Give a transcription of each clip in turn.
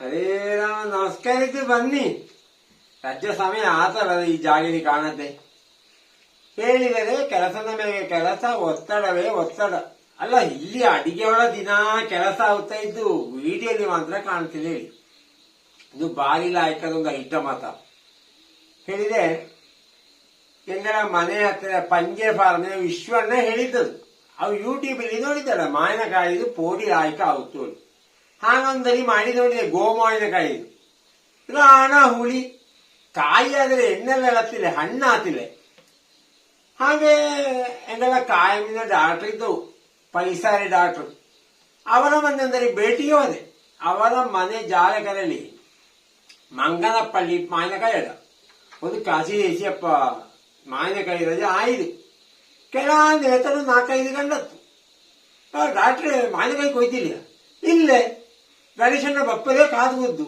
ಹರೇ ರಾಮ ನಮಸ್ಕರಿಸಿ ಬನ್ನಿ. ರಜೆ ಸಮಯ ಆತರದ ಈ ಜಾಗಿರಿ ಕಾಣದೆ. ಹೇಳಿದರೆ ಕೆಲಸದ ಮೇಲೆ ಕೆಲಸ, ಒತ್ತಡವೇ ಒತ್ತಡ. ಅಲ್ಲ, ಇಲ್ಲಿ ಅಡಿಗೆಯೊಳ ದಿನ ಕೆಲಸ ಆಗ್ತಾ ಇದ್ದು ವಿಡಿಯೋಲಿ ಮಾತ್ರ ಕಾಣ್ತಿದೆ ಹೇಳಿ. ಇದು ಬಾರಿ ಲಾಯಕದೊಂದು ಇಟ್ಟ ಮಾತ. ಹೇಳಿದೆ ಎಂದರ ಮನೆ ಹತ್ತಿರ ಪಂಜೆ ಫಾರ್ಮ್ ವಿಶ್ವಣ್ಣ ಹೇಳಿದ್ದದು. ಅವು ಯೂಟ್ಯೂಬಲ್ಲಿ ನೋಡಿದ್ದಲ್ಲ ಮಾವಿನಕಾಯಿದು ಪೋಡಿ ಲಾಯಕ ಆಗುತ್ತು ಹಾಗೊಂದರಿ ಮಾಡಿ ನೋಡಿದೆ ಗೋ ಮಾವಿನಕಾಯಿದು ರಾಣ, ಹುಳಿ, ಕಾಯಿ ಆದರೆ ಎಣ್ಣೆಲ್ಲ ಹತ್ತಿಲ್ಲ, ಹಣ್ಣು ಆತಿಲ್ಲ ಹಾಗೆ ಎಂದೆಲ್ಲ ಕಾಯಿನ ಡಾಕ್ಟರ್ ಇದ್ದವು ಪೈಸಾರಿ ಡಾಕ್ಟರ್ ಅವರ ಮನೆಯೊಂದರಿ ಭೇಟಿಗೆ ಹೋದೆ. ಅವರ ಮನೆ ಜಾಲಕರಲ್ಲಿ ಮಂಗನಪಳ್ಳಿ ಮಾವಿನಕಾಯಿ ಅದ. ಒಂದು ಕಾಸಿ ದೇಸಿಯಪ್ಪ ಮಾವಿನಕಾಯಿ ರಜೆ ಆಯ್ದು ಕೆಲ ಹೇಳ್ತಾರೆ ನಾಲ್ಕೈದು ಗಂಡತ್ತು ರಾತ್ರಿ ಮಾವಿನಕಾಯಿ ಕೊಯ್ತಿಲ್ಲ. ಇಲ್ಲೇ ಗಣೇಶನ ಬಪ್ಪದೇ ಕಾದು ಗುದ್ದು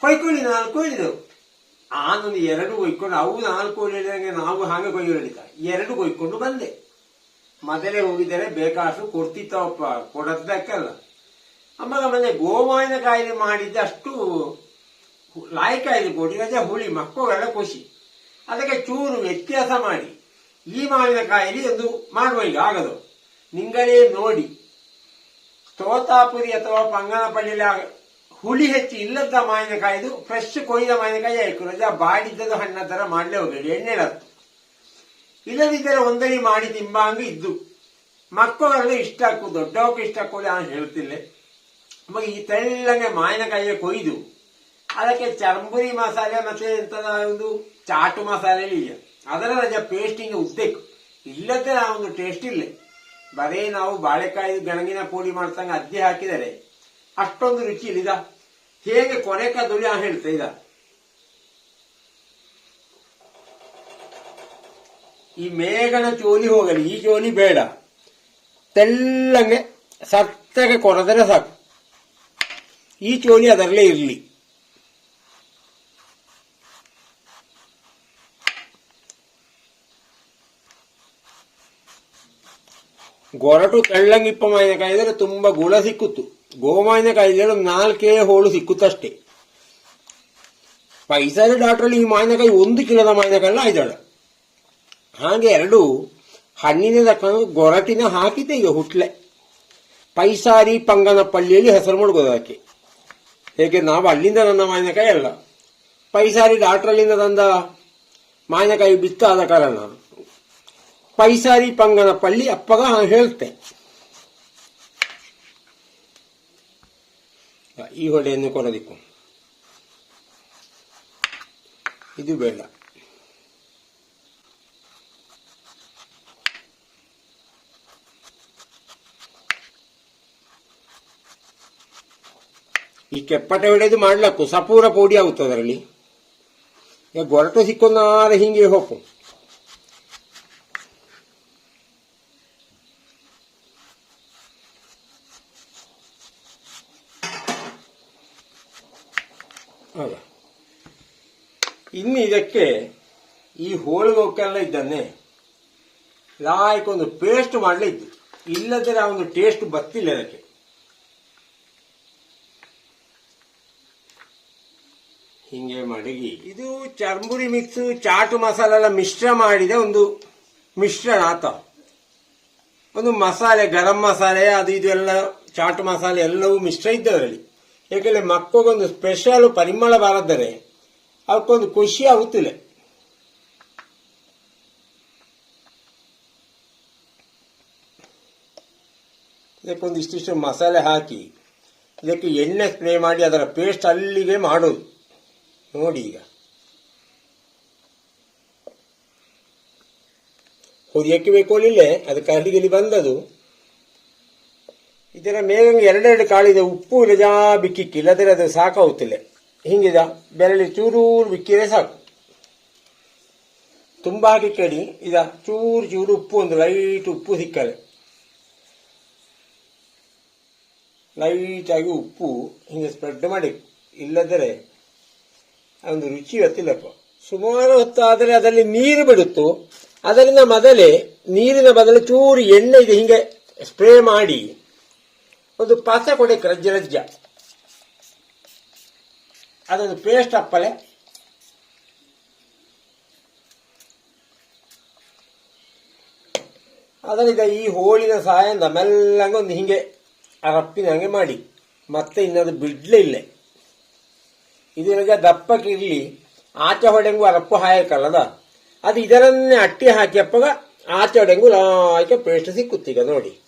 ಕೊಯ್ಕೊಳ್ಳಿ ನಾಲ್ಕು ಹೇಳಿದೆವು ಆನೊಂದು ಎರಡು ಕೊಯ್ಕೊಂಡು, ಅವು ನಾಲ್ಕು ಹೇಳಿದಂಗೆ ನಾವು ಹಾಗೆ ಕೊಯ್ಯೋ ಹೇಳಿದ ಎರಡು ಕೊಯ್ಕೊಂಡು ಬಂದೆ. ಮೊದಲೇ ಹೋಗಿದ್ದರೆ ಬೇಕಾಷ್ಟು ಕೊಡ್ತಿತ್ತವಪ್ಪ ಕೊಡದ್ದಕ್ಕಲ್ಲ. ಆಮೇಲೆ ಮನೆ ಕಾಯಿಲೆ ಮಾಡಿದ್ದೆ ಅಷ್ಟು ಲಾಯಕಾಯಿಲೆ ಕೊಡಿ ರಜೆ ಹುಳಿ, ಮಕ್ಕಳೆಲ್ಲ ಖುಷಿ ಅದಕ್ಕೆ ಚೂರು ವ್ಯತ್ಯಾಸ ಮಾಡಿ. ಈ ಮಾವಿನಕಾಯಿಲಿ ಒಂದು ಮಾಡುವ ಈಗ ಆಗದು. ನಿಂಗಲೇ ನೋಡಿ. ತೋತಾಪುರಿ ಅಥವಾ ಪಂಗನಪಳ್ಳಿಯಲ್ಲಿ ಹುಳಿ ಹೆಚ್ಚು ಇಲ್ಲದ ಮಾವಿನಕಾಯಿದು ಫ್ರೆಶ್ ಕೊಯ್ದ ಮಾವಿನಕಾಯಿ ಆಯ್ತು ರಜಾ ಬಾಡಿದ್ದದು ಹಣ್ಣ ತರ ಮಾಡಲೇ ಹೋಗಲಿ ಎಣ್ಣೆ ಹತ್ತು ಇಲ್ಲದಿದ್ದರೆ ಒಂದರಿ ಮಾಡಿ ತಿಂಬಾಂಗ ಇದ್ದು. ಮಕ್ಕಳು ಇಷ್ಟ ಹಾಕು ದೊಡ್ಡವಕ್ಕೆ ಇಷ್ಟ ಹಾಕೊಳ್ಳಿ ನಾನು ಹೇಳ್ತಿಲ್ಲ ಮಗ ಈ ತೆಳ್ಳಗೆ ಮಾವಿನಕಾಯಿಯ ಕೊಯ್ದು. ಅದಕ್ಕೆ ಚರ್ಮುರಿ ಮಸಾಲೆ ಮತ್ತೆ ಎಂತದ ಒಂದು ಚಾಟು ಮಸಾಲೆ ಇಲ್ಲ. ಅದರ ರಜ ಪೇಸ್ಟಿಂಗ್ ಉದ್ದೇಕು. ಇಲ್ಲದೆ ಆ ಒಂದು ಟೇಸ್ಟ್ ಇಲ್ಲ. ಬರೇ ನಾವು ಬಾಳೆಕಾಯಿ ಬೆಳಗಿನ ಪೋಡಿ ಮಾಡ್ತಂಗ ಅದ್ದಿ ಹಾಕಿದರೆ ಅಷ್ಟೊಂದು ರುಚಿ ಇಲ್ಲ ಇದ? ಹೇಗೆ ಕೊನೆಕ ದುಳಿ ಆ ಹೇಳ್ತಾ ಇದ? ಈ ಮೇಘನ ಚೋಲಿ ಹೋಗಲಿ, ಈ ಚೋಲಿ ಬೇಡ. ತೆಳ್ಳಂಗೆ ಸತ್ತಗೆ ಕೊರೆದರೆ ಸಾಕು. ಈ ಚೋಲಿ ಅದರಲ್ಲೇ ಇರಲಿ. ಗೊರಟು ತೆಳ್ಳಂಗಿಪ್ಪ ಮಾವಿನಕಾಯಿ ಇದ್ರೆ ತುಂಬಾ ಗುಳ ಸಿಕ್ಕುತ್ತು. ಗೋಮಾವಿನಕಾಯಿ ಇದ್ರೆ ನಾಲ್ಕೇ ಹೋಳು ಸಿಕ್ಕುತ್ತಷ್ಟೇ. ಪೈಸಾರಿ ಡಾಕ್ಟ್ರಲ್ಲಿ ಈ ಮಾವಿನಕಾಯಿ ಒಂದು ಕಿಲೋದ ಮಾವಿನಕಾಯಿ ಆಯ್ದಾಳ ಹಾಗೆ ಎರಡು ಹಣ್ಣಿನ ತಕ್ಕಂಡು ಗೊರಟಿನ ಹಾಕಿದ್ದೆ ಈಗ ಹುಟ್ಲೆ. ಪೈಸಾರಿ ಪಂಗನ ಪಳ್ಳಿಯಲ್ಲಿ ಹೆಸರು ಮಾಡ್ಬೋದು ಅದಕ್ಕೆ. ಹೇಗೆ ನಾವು ಅಲ್ಲಿಂದ ನನ್ನ ಮಾವಿನಕಾಯಿ ಅಲ್ಲ. ಪೈಸಾರಿ ಡಾಕ್ಟ್ರಲ್ಲಿಂದ ತಂದ ಮಾವಿನಕಾಯಿ ಬಿತ್ತ ಆದ ಕಾರಣ ಪೈಸಾರಿ ಪಂಗನ ಪಳ್ಳಿ ಅಪ್ಪಗ ಹೇಳ್ತೆ. ಈ ಹೊಳೆಯನ್ನು ಕೊಡೋದಿಕ್ಕು. ಇದು ಬೇಡ. ಈ ಕೆಪ್ಪಟ ಹೊಡೆದು ಮಾಡ್ಲಕ್ಕು ಸಪೂರ ಪೋಡಿ ಆಗುತ್ತೆ ಅದರಲ್ಲಿ ಗೊರಟು ಸಿಕ್ಕೊಂದಾರ ಹಿಂಗೆ ಹೋಗು ಹೌದಾ. ಇನ್ನು ಇದಕ್ಕೆ ಈ ಹೋಳಿಗೋಕೆಲ್ಲ ಇದ್ದಾನೆ. ಲಾಯ್ಕ್ ಒಂದು ಪೇಸ್ಟ್ ಮಾಡಲೇ ಇದ್ದು. ಇಲ್ಲದ್ರೆ ಆ ಒಂದು ಟೇಸ್ಟ್ ಬರ್ತಿಲ್ಲ ಅದಕ್ಕೆ ಹಿಂಗೆ ಮಡಗಿ. ಇದು ಚರ್ಮುರಿ ಮಿಕ್ಸ್ ಚಾಟು ಮಸಾಲೆ ಎಲ್ಲ ಮಿಶ್ರ ಮಾಡಿದ ಒಂದು ಮಿಶ್ರಣ ಆತ ಒಂದು ಮಸಾಲೆ, ಗರಂ ಮಸಾಲೆ, ಅದು ಇದು ಎಲ್ಲ, ಚಾಟು ಮಸಾಲೆ ಎಲ್ಲವೂ ಮಿಶ್ರ ಇದ್ದವರಲ್ಲಿ. ಏಕೆಂದ್ರೆ ಮಕ್ಕಳಿಗೊಂದು ಸ್ಪೆಷಲ್ ಪರಿಮಳ ಬಾರದರೆ ಅವಕ್ಕೊಂದು ಖುಷಿ ಆಗುತ್ತಿಲ್ಲ. ಇದಕ್ಕೊಂದು ಇಷ್ಟಿಷ್ಟು ಮಸಾಲೆ ಹಾಕಿ, ಇದಕ್ಕೆ ಎಣ್ಣೆ ಸ್ಪ್ರೇ ಮಾಡಿ ಅದರ ಪೇಸ್ಟ್ ಅಲ್ಲಿಗೆ ಮಾಡೋದು. ನೋಡಿ ಈಗ. ಹುರಿಯಕ್ಕೆ ಬೇಕು ಅದಕ್ಕೆ ಅದು ಕರಡಿಗೆಲಿ ಬಂದದು ಇದರ ಮೇಲೆ ಎರಡೆರಡು ಕಾಳಿದೆ, ಉಪ್ಪು ರಜಾ ಬಿಕ್ಕಿಕ್ಕಿ ಇಲ್ಲದ್ರೆ ಅದು ಸಾಕಾಗುತ್ತಿಲ್ಲ. ಹಿಂಗಿದ ಬೆರಳಿ ಚೂರೂರು ಬಿಕ್ಕಿದ್ರೆ ಸಾಕು. ತುಂಬಾ ಹಾಕಿ ಕಡಿ ಇದ ಚೂರು ಚೂರು ಉಪ್ಪು, ಒಂದು ಲೈಟ್ ಉಪ್ಪು ಸಿಕ್ಕರೆ. ಲೈಟ್ ಆಗಿ ಉಪ್ಪು ಹಿಂಗೆ ಸ್ಪ್ರೆಡ್ ಮಾಡಿ ಇಲ್ಲದರೆ ಒಂದು ರುಚಿ ಗೊತ್ತಿಲ್ಲಪ್ಪ. ಸುಮಾರು ಹೊತ್ತಾದರೆ ಅದರಲ್ಲಿ ನೀರು ಬಿಡುತ್ತು. ಅದರಿಂದ ಮೊದಲೇ ನೀರಿನ ಬದಲು ಚೂರು ಎಣ್ಣೆ ಇದೆ, ಹಿಂಗೆ ಸ್ಪ್ರೇ ಮಾಡಿ ಒಂದು ಪಾತ್ರೆ ಕೊಡಿ ರಜ್ಜ ರಜ್ಜ. ಅದೊಂದು ಪೇಸ್ಟ್ ಅಪ್ಪಲೆ ಅದರೀಗ ಈ ಹೋಳಿನ ಸಹಾಯದಿಂದ ಮೆಲ್ಲಂಗೆ ಒಂದು ಹಿಂಗೆ ರಪ್ಪಿನಂಗೆ ಮಾಡಿ. ಮತ್ತೆ ಇನ್ನದು ಬಿಡ್ಲೇ ಇಲ್ಲ. ಇದೀಗ ದಪ್ಪಕ್ಕೆ ಇರಲಿ. ಆಚೆ ಹೊಡೆಂಗು ರಪ್ಪು ಹಾಯಕಲ್ಲದ ಅದು? ಇದರನ್ನೇ ಅಟ್ಟಿ ಹಾಕಿಯಪ್ಪಾಗ ಆಚೆ ಹೊಡೆಂಗು ಲಾಯ್ಕೆ ಪೇಸ್ಟ್ ಸಿಕ್ಕುತ್ತೀಗ ನೋಡಿ.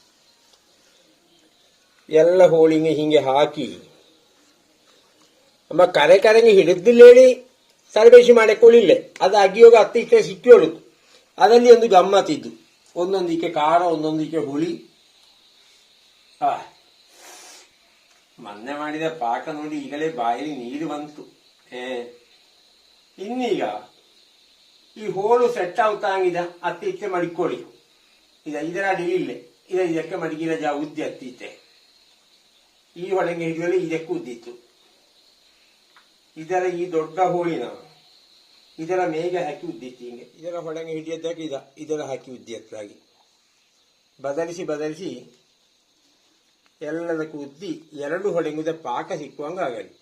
ಎಲ್ಲ ಹೋಳಿಗೆ ಹಿಂಗೆ ಹಾಕಿ. ಅಮ್ಮ ಕರೆ ಕರೆಗೆ ಹಿಡಿದಿಲ್ಲ ಹೇಳಿ ಸರ್ವೇಶಿ ಮಾಡಿಕೊಳ್ಳಿಲ್ಲ. ಅದು ಅಗಿಯೋಗ ಹತ್ತು ಇಕ್ಕೆ ಸಿಕ್ಕಿಯೋಳು ಅದರಲ್ಲಿ ಒಂದು ಗಮ್ಮತ್ತಿದ್ದು ಒಂದೊಂದಿಕೆ ಖಾರ ಒಂದೊಂದಿಕೆ ಹುಳಿ. ಆ, ಮೊನ್ನೆ ಮಾಡಿದ ಪಾಕ ನೋಡಿ ಈಗಲೇ ಬಾಯಲ್ಲಿ ನೀರು ಬಂತು. ಏ, ಇನ್ನೀಗ ಈ ಹೋಳು ಸೆಟ್ ಆಗುತ್ತಾಂಗಿದ ಅತ್ತೆ ಇತ್ತೆ ಮಡಿಕೊಳ್ಳಿ. ಇದ ಇದರ ಅಡಿಲಿಲ್ಲ. ಇದ ಇದಕ್ಕೆ ಮಡಿಗಿರ ಜಾ ಉದ್ದಿ ಅತ್ತಿತ್ತೆ ಈ ಹೊಳೆಗೆ ಹಿಡಿಯಲು ಇದಕ್ಕೆ ಉದ್ದಿತ್ತು ಇದರ ಈ ದೊಡ್ಡ ಹೋಳಿನ, ಇದರ ಮೇಗೆ ಹಾಕಿ ಉದ್ದಿತ್ತು ಹಿಂಗೆ. ಇದರ ಹೊಳೆಗೆ ಹಿಡಿಯದ್ದಾಗಿ ಇದ, ಇದರ ಹಾಕಿ ಉದ್ದಿಯತ್ತಾಗಿ ಬದಲಿಸಿ ಬದಲಿಸಿ ಎಲ್ಲದಕ್ಕೂ ಉದ್ದಿ ಎರಡು ಹೊಡೆಂಗುದ ಪಾಕ ಸಿಕ್ಕುವಂಗ ಆಗಲಿ.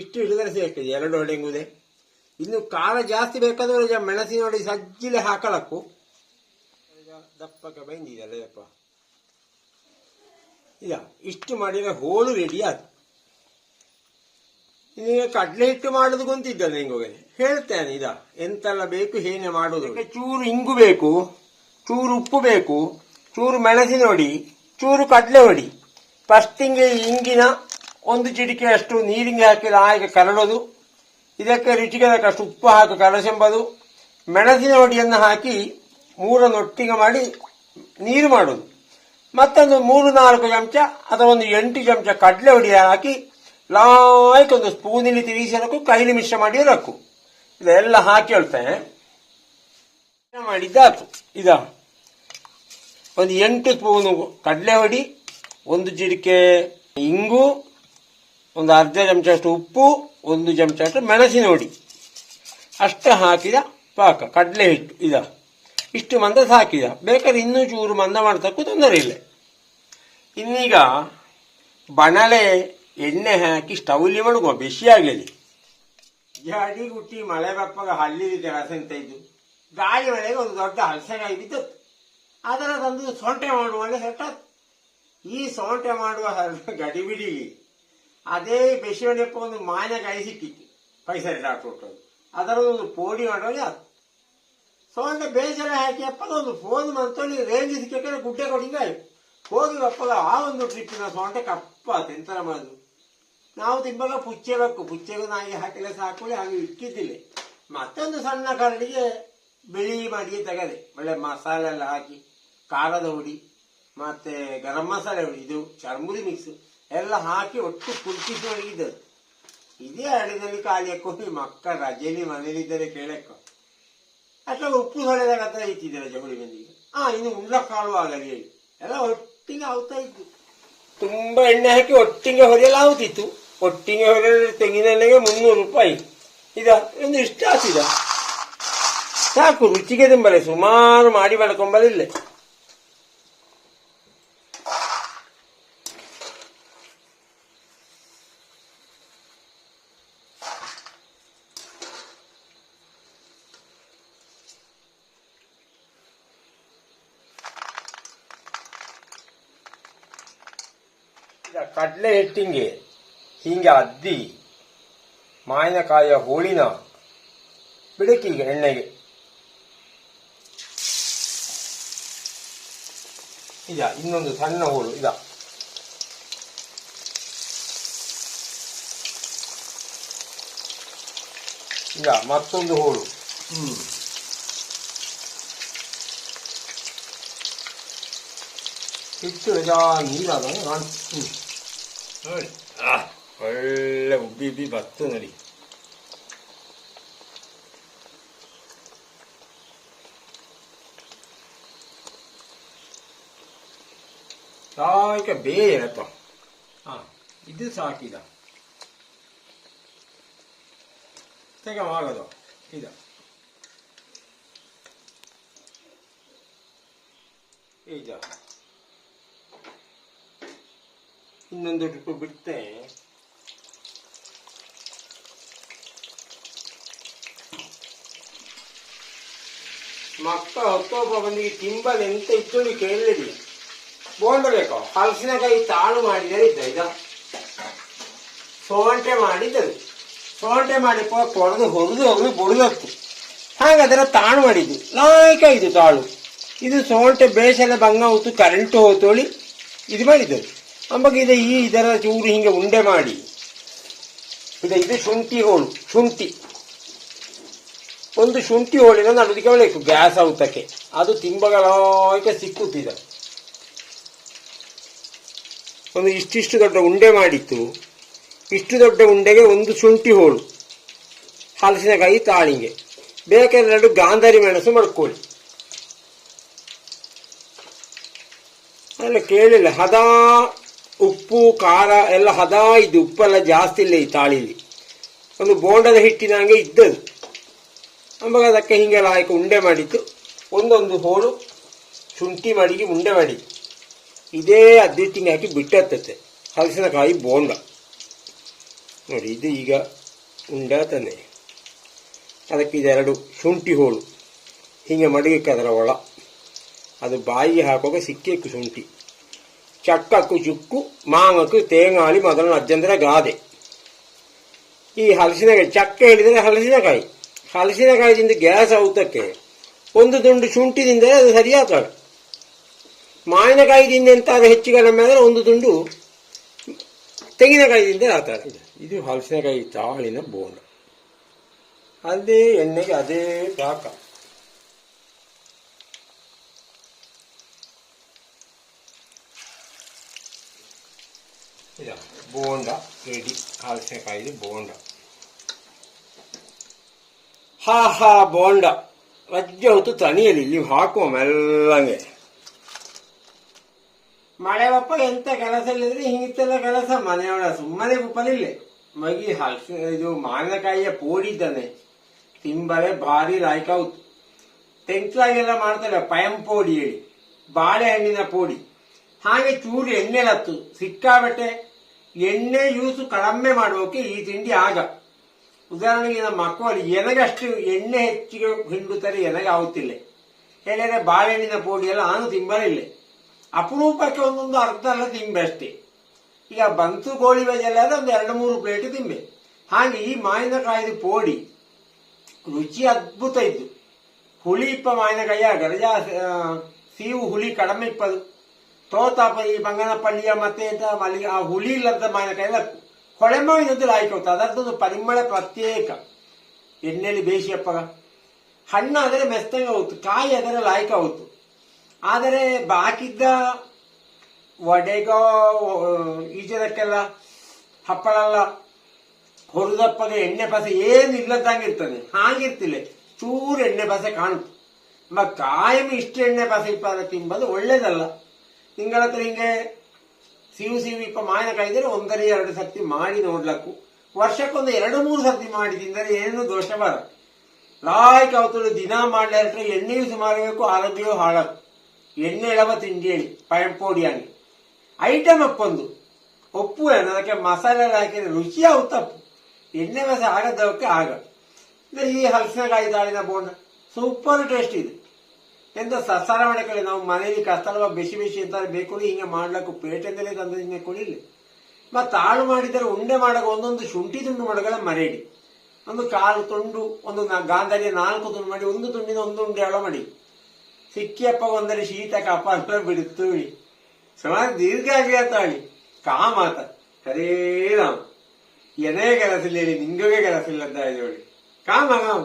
ಇಷ್ಟು ಹಿಡಿದರೆ ಸೇರ್ತದೆ ಎರಡು ಹೊಡೆಂಗುದೆ ಇನ್ನು ಕಾಲ ಜಾಸ್ತಿ ಬೇಕಾದ್ರೆ ಮೆಣಸಿನ ಹೊಡೆ ಸಜ್ಜಿಲೆ ಹಾಕಲಕ್ಕು ದಪ್ಪಕ್ಕೆ ಬೈಂದಿದೆಯಲ್ಲ ಇಲ್ಲ, ಇಷ್ಟು ಮಾಡಿದರೆ ಹೋಳು ರೆಡಿ ಆಯ್ತು. ಈಗ ಕಡಲೆ ಹಿಟ್ಟು ಮಾಡೋದು ಗೊಂತಿದ್ದ ನಿಂಗೆ ಹೇಳ್ತೇನೆ ಇದ, ಎಂತೆಲ್ಲ ಬೇಕು ಏನೇ ಮಾಡೋದು ಚೂರು ಇಂಗು ಬೇಕು, ಚೂರು ಉಪ್ಪು ಬೇಕು, ಚೂರು ಮೆಣಸಿನ ಹೊಡಿ ಚೂರು ಕಡಲೆ ಹೊಡಿ ಫಸ್ಟಿಂಗೆ ಇಂಗಿನ ಒಂದು ಚಿಟಿಕೆ ಅಷ್ಟು ನೀರಿಗೆ ಹಾಕಿ ಹಾಗೆ ಕರಡೋದು. ಇದಕ್ಕೆ ರುಚಿಗೆ ಅಷ್ಟು ಉಪ್ಪು ಹಾಕಿ ಕಲಸೆಂಬುದು. ಮೆಣಸಿನ ಹೊಡಿಯನ್ನು ಹಾಕಿ ಮೂರನ್ನು ಒಟ್ಟಿಗೆ ಮಾಡಿ ನೀರು ಮಾಡೋದು. ಮತ್ತೊಂದು ಮೂರು ನಾಲ್ಕು ಚಮಚ ಅಥವಾ ಒಂದು ಎಂಟು ಚಮಚ ಕಡಲೆ ಹೊಡಿ ಹಾಕಿ ಲಾಯ್ಕ್ ಒಂದು ಸ್ಪೂನಿಲಿ ತಿರುಗಿಸಿ ಹಾಕು ಕೈಲಿ ಮಿಶ್ರ ಮಾಡಿ ರಕ್ಕು ಇದೆಲ್ಲ ಹಾಕಿ ಹೇಳ್ತೇನೆ ಮಾಡಿದ್ದಾತು ಇದ ಒಂದು ಎಂಟು ಸ್ಪೂನು ಕಡಲೆ ಹೊಡಿ ಒಂದು ಜಿಡಿಕೆ ಇಂಗು, ಒಂದು ಅರ್ಧ ಚಮಚಷ್ಟು ಉಪ್ಪು, ಒಂದು ಚಮಚಷ್ಟು ಮೆಣಸಿನ ಹೊಡಿ ಅಷ್ಟು ಹಾಕಿದ ಪಾಕ. ಕಡಲೆ ಹಿಟ್ಟು. ಇದ. ಇಷ್ಟು ಮಂದ ಸಾಕಿದ. ಬೇಕಾದ್ರೆ ಇನ್ನೂ ಚೂರು ಮಂದ ಮಾಡ್ತಕ್ಕೂ ತೊಂದರೆ ಇಲ್ಲ. ಇನ್ನೀಗ ಬಣಲೆ ಎಣ್ಣೆ ಹಾಕಿ ಸ್ಟವ್ಲಿ ಮಡಗುವ ಬಿಸಿ ಆಗಲಿ ಜಾಡಿ ಗುಟ್ಟಿ, ಮಳೆ ಬಪ್ಪಗ ಹಳ್ಳಿ ಕೆಲಸ ಅಂತ ಇದ್ದು. ಗಾಳಿ ಮಳೆಗೆ ಒಂದು ದೊಡ್ಡ ಹಲಸೆಗಾಯಿ ಬಿದ್ದು ಅದರ ತಂದು ಸೊಂಟೆ ಮಾಡುವ ಸೆಟ್ಟ ಈ ಸೊಂಟೆ ಮಾಡುವ ಗಡಿಬಿಡಿ ಅದೇ ಬೆಸಿವಣೆಪ್ಪ ಒಂದು ಮಾನೆಕಾಯಿ ಸಿಕ್ಕಿತ್ತು. ಪೈಸೆ ಡಾಕ್ಟರ್ ಅದರ ಒಂದು ಪೋಡಿ ಮಾಡುವಾಗ ಅದು ಸೊಂಟೆ ಬೇಜಾರ ಹಾಕಿ ಅಪ್ಪದ ಒಂದು ಫೋನ್ ಮಂತಲ್ಲಿ ರೇಂಜ್ ಸಿಕ್ಕಕ್ಕೆ ಗುಡ್ಡೆ ಕೊಡಿಂಗ ಹೋಗಿ ಅಪ್ಪದ ಆ ಒಂದು ಟ್ರಿಪ್ಪಿನ ಸೊಂಟೆ ಕಪ್ಪ ಎಂತರ ಮಾಡಿದ್ರು ನಾವು ತಿಂಬಲ್ಲ, ಪುಚ್ಚೆ ಬೇಕು, ಪುಚ್ಚೆಗೂ ನಾಯಿ ಹಾಕಿಲ್ಲ ಸಾಕೊಳ್ಳಿ ಹಾಗೆ ಇಟ್ಟಿದ್ದಿಲ್ಲ ಮತ್ತೊಂದು ಸಣ್ಣ ಕರಡಿಗೆ ಬಿಳಿ ಮಡಿಗೆ ತೆಗದೆ. ಒಳ್ಳೆ ಮಸಾಲೆ ಎಲ್ಲ ಹಾಕಿ, ಖಾರದ ಹುಡಿ, ಮತ್ತೆ ಗರಂ ಮಸಾಲೆ ಹುಡಿ, ಇದು ಚರ್ಮುರಿ ಮಿಕ್ಸ್ ಎಲ್ಲ ಹಾಕಿ ಒಟ್ಟು ಕುಲ್ಕಿಸಿ ಒಳಗಿದ್ದದು ಇದೇ ಹಳ್ಳಿನಲ್ಲಿ ಖಾಲಿ ಹಾಕೊಂಡು ಮಕ್ಕ ರಜೆಯಲ್ಲಿ ಮನೇಲಿದ್ದರೆ ಕೇಳಕ್ಕ. ಅಥವಾ ಉಪ್ಪು ಹೊಳೆದಾಗ ಹತ್ರ ಇತ್ತಿದೆ ರಜೆ ಹುಳಿ ಮಂದಿಗೆ ಹಾ ಇನ್ನು ಉಂಡ ಕಾಳು ಆಗಲಿ. ಎಲ್ಲ ಒಟ್ಟಿಗೆ ಆಗ್ತಾ ಇತ್ತು. ತುಂಬಾ ಎಣ್ಣೆ ಹಾಕಿ ಒಟ್ಟಿಗೆ ಹೊಡೆಯಲಾಗುತ್ತಿತ್ತು ಒಟ್ಟಿಗೆ ಹೊಡೆದ್ರೆ ತೆಂಗಿನ ಎಣ್ಣೆಗೆ ಮುನ್ನೂರು ರೂಪಾಯಿ. ಇದ, ಒಂದು ಇಷ್ಟ ಆಗ್ತಿದ. ಸಾಕು, ರುಚಿಗೆ ತಿಂಬಲೆ ಸುಮಾರು ಮಾಡಿ ಬೆಳ್ಕೊಂಬಲಿಲ್ಲ ಈಗ ಕಡಲೆ ಹಿಟ್ಟಿಂಗೆ ಹೀಗೆ ಅದ್ದಿ ಮಾವಿನಕಾಯಿಯ ಹೋಳಿನ ಬಿಡಕೀಗ ಎಣ್ಣೆಗೆ ಇದ ಇನ್ನೊಂದು ಸಣ್ಣ ಹೋಳು ಇದ ಈಗ ಮತ್ತೊಂದು ಹೋಳು ಹ್ಮ್ ಹಿಟ್ಟು ನಿಜ ನೀರಾದ ಕಾಣ್ ಹ್ಮ್ ನೋಡಿ ಆ ಒಳ್ಳೆ ಉಬ್ಬಿ ಉಬ್ಬಿ ಬತ್ತು ನೋಡಿ ಸಾಯ್ಕ ಬೇಯಪ್ಪ ಹಾ ಇದು ಸಾಕಿದ ತೆಗವಾಗದು ಇದ ಈಗ ಇನ್ನೊಂದು ಟ್ರಿಪ್ ಬಿಟ್ಟೆ ಮಕ್ಕ ಹೊತ್ತೊಬ್ಬ ಬಂದಿಗೆ ತಿಂಬಲ್ ಎಂತ ಇತ್ತು ಕೇಳಲಿಲ್ಲ ಬೋಂಡ ಬೇಕೋ ಹಲಸಿನಕಾಯಿ ತಾಳು ಮಾಡಿದರೆ ಇದ್ದ ಇದ ಸೋಂಟೆ ಮಾಡಿದ್ದರು. ಸೋಂಟೆ ಮಾಡಿ ಕೊಡದು ಹೊರದು ಹೋಗಲು ಬುಡದತ್ತು. ಹಾಗಾದ್ರೆ ತಾಳು ಮಾಡಿದ್ದು. ಲಾಯ್ಕ ಇದು ತಾಳು. ಇದು ಸೋಂಟೆ ಬೇಸೆಲ್ಲ ಭಂಗ ಹೊತ್ತು ಕರೆಂಟು ಹೋತೋಳಿ ಇದು ಮಾಡಿದ್ದರು. ಅಂಬಾಗ ಇದೆ ಈ ಇದರ ಚೂರು ಹಿಂಗೆ ಉಂಡೆ ಮಾಡಿ. ಇದು ಇದು ಶುಂಠಿ ಹೋಳು, ಶುಂಠಿ. ಒಂದು ಶುಂಠಿ ಹೋಳಿನ ನಡುದಿಗೆ ಬೇಕು ಗ್ಯಾಸ್ ಔತಕ್ಕೆ. ಅದು ತಿಂಬಗಳಾಯ್ಕೆ ಸಿಕ್ಕುತ್ತಿದೆ. ಒಂದು ಇಷ್ಟಿಷ್ಟು ದೊಡ್ಡ ಉಂಡೆ ಮಾಡಿತ್ತು. ಇಷ್ಟು ದೊಡ್ಡ ಉಂಡೆಗೆ ಒಂದು ಶುಂಠಿ ಹೋಳು, ಹಲಸಿನಕಾಯಿ ತಾಳಿಂಗೆ ಬೇಕಾದ್ರೆ ಎರಡು ಗಾಂಧಾರಿ ಮೆಣಸು ಮಾಡ್ಕೊಳ್ಳಿ. ಅಲ್ಲ ಕೇಳಿಲ್ಲ. ಹದ ಉಪ್ಪು, ಖಾರ ಎಲ್ಲ ಹದ ಇದು ಉಪ್ಪೆಲ್ಲ ಜಾಸ್ತಿ ಇಲ್ಲ ಈ ತಾಳಿಲಿ. ಒಂದು ಬೋಂಡದ ಹಿಟ್ಟಿನ ಹಾಗೆ ಇದ್ದದು ಆವಾಗ ಅದಕ್ಕೆ ಹಿಂಗೆಲ್ಲ ಹಾಕಿ ಉಂಡೆ ಮಾಡಿತ್ತು ಒಂದೊಂದು ಹೋಳು, ಶುಂಠಿ ಮಡಿಗೆ, ಉಂಡೆ ಮಾಡಿ ಇದೇ ಅದ್ದಿಟ್ಟಿಗೆ ಹಾಕಿ ಬಿಟ್ಟತ್ತೆ ಹಲಸಿನಕಾಯಿ, ಬೋಂಡ. ನೋಡಿ, ಇದು ಈಗ ಉಂಡೆ ತಾನೆ. ಅದಕ್ಕೆ ಇದೆರಡು ಶುಂಠಿ ಹೋಳು. ಹೀಗೆ ಮಡಗಕ್ಕೆ ಅದರ ಒಳ. ಅದು ಬಾಯಿಗೆ ಹಾಕುವಾಗ ಸಿಕ್ಕೇಕು ಶುಂಠಿ. ಚಕ್ಕಕ್ಕು ಚುಕ್ಕು ಮಾಂಗಕ್ಕು ತೇಂಗಾಳಿ ಮೊದಲು ಅಜ್ಜಂದ್ರ ಗಾದೆ ಈ ಹಲಸಿನಕಾಯಿ ಚಕ್ಕೆ ಹೇಳಿದರೆ ಹಲಸಿನಕಾಯಿ ಹಲಸಿನಕಾಯಿದಿಂದ ಗ್ಯಾಸ್ ಔತಕ್ಕೆ ಒಂದು ತುಂಡು ಶುಂಠಿದಿಂದ ಅದು ಸರಿಯಾಗ್ತದೆ ಮಾವಿನಕಾಯಿದಿಂದ ಎಂತಾದ್ರೂ ಹೆಚ್ಚಿಗೆ ಕಡಿಮೆ ಆದರೆ ಒಂದು ತುಂಡು ತೆಂಗಿನಕಾಯಿದಿಂದ ಆಗ್ತದೆ ಇದು ಹಲಸಿನಕಾಯಿ ತಾಳಿನ ಬೋಂಡ ಅದೇ ಎಣ್ಣೆಗೆ ಅದೇ ಪಾಕ ಇದ ಬೋಂಡ ರೆಡಿ ಹಲಸಿನಕಾಯಿದು ಬೋಂಡ ಹಾ ಹಾ ಬೋಂಡ ರಜ್ಜೆ ಹೊತ್ತು ತಣಿಯಲಿ ಇಲ್ಲಿ ಹಾಕುವ ಮೆಲ್ಲಂಗೆ ಮಳೆ ಬಪ್ಪ ಎಂತ ಕೆಲಸ ಇಲ್ಲದ್ರೆ ಹಿಂಗಿತ್ತೆಲ್ಲ ಕೆಲಸ ಮನೆಯೊಳ ಸುಮ್ಮನೆ ಉಪ್ಪಲಿಲ್ಲ ಮಗಿ ಹಲ್ಸ ಇದು ಮಾವಿನಕಾಯಿಯ ಪೋಡಿದ್ದಾನೆ ತಿಂಬಲೆ ಭಾರಿ ಲಾಯ್ಕೌತ್ ತೆಂಕ್ಲಾಗೆಲ್ಲ ಮಾಡ್ತಾರೆ ಪಯಂ ಪೋಡಿ ಹೇಳಿ ಬಾಳೆಹಣ್ಣಿನ ಪೋಡಿ ಹಾಗೆ ಚೂರು ಎಣ್ಣೆಲತ್ತು ಸಿಕ್ಕಾಬಟ್ಟೆ ಎಣ್ಣೆ ಯೂಸು ಕಡಿಮೆ ಮಾಡೋಕೆ ಈ ತಿಂಡಿ ಆಗ. ಉದಾಹರಣೆಗೆ ನಮ್ಮ ಮಕ್ಕಳು ಎನಗಷ್ಟು ಎಣ್ಣೆ ಹೆಚ್ಚಿಗೆ ಹಿಂಡುತ್ತಾರೆ ಎನಗೆ ಆಗುತ್ತಿಲ್ಲ. ಹೇಳಿದ್ರೆ ಬಾಳೆಹಣ್ಣಿನ ಪೋಡಿ ಎಲ್ಲ ನಾನು ತಿಂಬಲಿಲ್ಲ ಅಪರೂಪಕ್ಕೆ ಒಂದೊಂದು ಅರ್ಧ ಎಲ್ಲ ತಿಂಬೆ ಅಷ್ಟೇ. ಈಗ ಬಂತು ಗೋಳಿ ಎಲ್ಲ ಒಂದು ಎರಡು ಮೂರು ಪ್ಲೇಟ್ ತಿಂಬೆ. ಹಾಗೆ ಈ ಮಾವಿನಕಾಯಿದ ಪೋಡಿ ರುಚಿ ಅದ್ಭುತ ಇತ್ತು ಹುಳಿ ಇಪ್ಪ ಮಾವಿನಕಾಯಿ ಗರಜಾ ಆ, ಸೀವು ಹುಳಿ ಕಡಿಮೆ ಇಪ್ಪದು. ತೋತಾಪ ಈ ಬಂಗನಪಳ್ಳಿಯ ಮತ್ತೆ ಎಂತ ಮಲ್ಲಿ ಆ ಹುಳಿ ಇಲ್ಲದ ಮಾವಿನಕಾಯಿ ಎಲ್ಲ ಹೊಳೆಮಾವಿನದ್ದು ಲಾಯ್ಕೋತ ಅದರದ್ದೊಂದು ಪರಿಮಳ ಪ್ರತ್ಯೇಕ. ಎಣ್ಣೆಯಲ್ಲಿ ಬೇಯಿಸಿಯಪ್ಪಗ ಹಣ್ಣಾದರೆ ಮೆಸ್ತಂಗ ಹೋಯ್ತು ಕಾಯಿ ಅದರ ಲಾಯ್ಕ ಹೋಯ್ತು ಆದರೆ ಬಾಕಿದ್ದ ವಡೆಗೋ ಈಜದಕ್ಕೆಲ್ಲ ಹಪ್ಪಳಲ್ಲ ಹೊರದಪ್ಪಗೆ ಎಣ್ಣೆ ಬಸೆ ಏನು ಇಲ್ಲದಂಗೆ ಇರ್ತದೆ ಹಾಗಿರ್ತಿಲ್ಲ. ಚೂರು ಎಣ್ಣೆ ಬಸೆ ಕಾಣುತ್ತೆ. ಕಾಯಂ ಇಷ್ಟು ಎಣ್ಣೆ ಬಸೆ ಇಪ್ಪ ತಿಂಬದು ಒಳ್ಳೇದಲ್ಲ. ನಿಂಗಳ ಹತ್ರ ಹಿಂಗೆ ಸಿವು ಸಿವು ಇಪ್ಪ ಮಾವಿನಕಾಯಿ ಇದ್ರೆ ಒಂದರ ಎರಡು ಸರ್ತಿ ಮಾಡಿ ನೋಡ್ಲಕ್ಕು. ವರ್ಷಕ್ಕೊಂದು ಎರಡು ಮೂರು ಸರ್ತಿ ಮಾಡಿ ತಿಂದರೆ ಏನು ದೋಷ ಬರ ಲಾಯ್ಕ್ ಅವತ್ತು ದಿನ ಮಾಡ್ಲಿಕ್ಕೆ ಎಣ್ಣೆ ಯೂಸ್ ಮಾಡಬೇಕು ಆರೋಗ್ಯವೂ ಹಾಳಕ್ಕು ಎಣ್ಣೆ ಎಳವ ತಿಂಡಿ ಹೇಳಿ, ಪಯಂಪೋಡಿ ಆಗಿ ಐಟಮ್ ಅಪ್ಪೊಂದು. ಒಪ್ಪು ಏನು ಅದಕ್ಕೆ ಮಸಾಲೆ ಹಾಕಿದ್ರೆ ರುಚಿ ತಪ್ಪು ಎಣ್ಣೆ ಮಸ ಆಗದವಕ್ಕೆ ಆಗ ಈ ಹಲಸಿನಕಾಯಿ ದಾಳಿನ ಬೋಂಡ, ಸೂಪರ್ ಟೇಸ್ಟ್ ಇದೆ ಎಂತ ಸಸಾರ ಮಾಡಿಕೊಳ್ಳಿ ನಾವು ಮನೆಯಲ್ಲಿ ಕಸ್ತಲ್ವ ಬಿಸಿ ಬಿಸಿ ಅಂತಾರೆ ಬೇಕು ಹಿಂಗೆ ಮಾಡ್ಲಕ್ಕು ಪೇಟೆದಲ್ಲೇ ತಂದು ಹಿಂಗೆ ಕೊಡಿಲ್ಲ ಮತ್ತೆ ಹಾಳು ಮಾಡಿದರೆ ಉಂಡೆ ಮಾಡಕ್ಕೆ ಒಂದೊಂದು ಶುಂಠಿ ತುಂಡು ಮಾಡಗಳ ಮರೇಡಿ ಒಂದು ಕಾಲು ತುಂಡು, ಒಂದು ಗಾಂಧಲಿ ನಾಲ್ಕು ತುಂಡು ಮಾಡಿ, ಒಂದು ತುಂಡಿನ ಒಂದು ಉಂಡೆ ಹಾಳು ಮಾಡಿ. ಸಿಕ್ಕಿಯಪ್ಪ ಒಂದರೆ ಶೀತ ಕಪ್ಪ ಅಂತ ಬಿಡುತ್ತು ಸುಮಾರು ದೀರ್ಘ ಆಗಲಿ ಅಂತ ಹೇಳಿ. ಕಾ ಮಾತ ಸರೇ ನಾವು ಎನೇ ಕೆಲಸ ಇಲ್ಲ ಹೇಳಿ ನಿಂಗವೇ ಕೆಲಸ ಇಲ್ಲ ಅಂತ ಹೇಳಿ. ಕಾಮ ಕಾಮ.